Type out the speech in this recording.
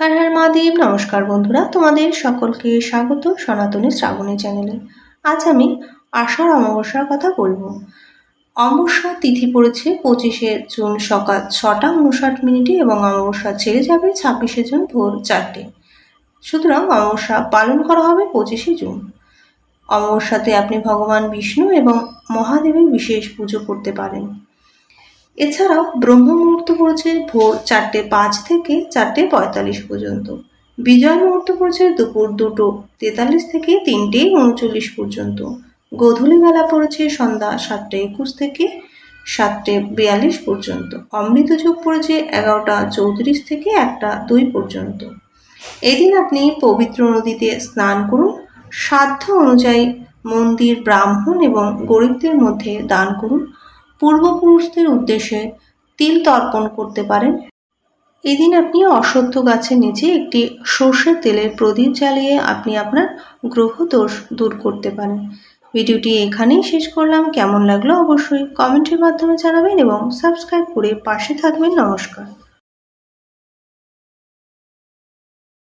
হর হর মহাদেব, নমস্কার বন্ধুরা। তোমাদের সকলকে স্বাগত সনাতনী শ্রাবণী চ্যানেলে। আজ আমি আষাঢ় অমাবস্যার কথা বলব। অমাবস্যা তিথি পড়েছে পঁচিশে জুন সকাল ছটা উনষাট মিনিটে এবং অমাবস্যা ছেড়ে যাবে ছাব্বিশে জুন ভোর চারটে। সুতরাং অমাবস্যা পালন করা হবে পঁচিশে জুন। অমাবস্যাতে আপনি ভগবান বিষ্ণু এবং মহাদেবের বিশেষ পুজো করতে পারেন। এছাড়াও ব্রহ্ম মুহূর্ত পড়েছে ভোর চারটে পাঁচ থেকে চারটে পঁয়তাল্লিশ পর্যন্ত। বিজয় মুহূর্ত পড়েছে দুপুর দুটো তেতাল্লিশ থেকে তিনটে উনচল্লিশ পর্যন্ত। গোধূলি বেলা পড়েছে সন্ধ্যা সাতটা একুশ থেকে সাতটে বিয়াল্লিশ পর্যন্ত। অমৃত যোগ পড়েছে এগারোটা চৌত্রিশ থেকে একটা দুই পর্যন্ত। এদিন আপনি পবিত্র নদীতে স্নান করুন। সাধ্য অনুযায়ী মন্দির ব্রাহ্মণ এবং গরিবদের মধ্যে দান করুন। পূর্বপুরুষদের উদ্দেশ্যে তিল তর্পণ করতে পারেন। এদিন আপনি অশ্বত্থ গাছের নিচে একটি সর্ষের তেলের প্রদীপ জ্বালিয়ে আপনি আপনার গ্রহ দোষ দূর করতে পারেন। ভিডিওটি এখানেই শেষ করলাম। কেমন লাগল অবশ্যই কমেন্টের মাধ্যমে জানাবেন এবং সাবস্ক্রাইব করে পাশে থাকবেন। নমস্কার।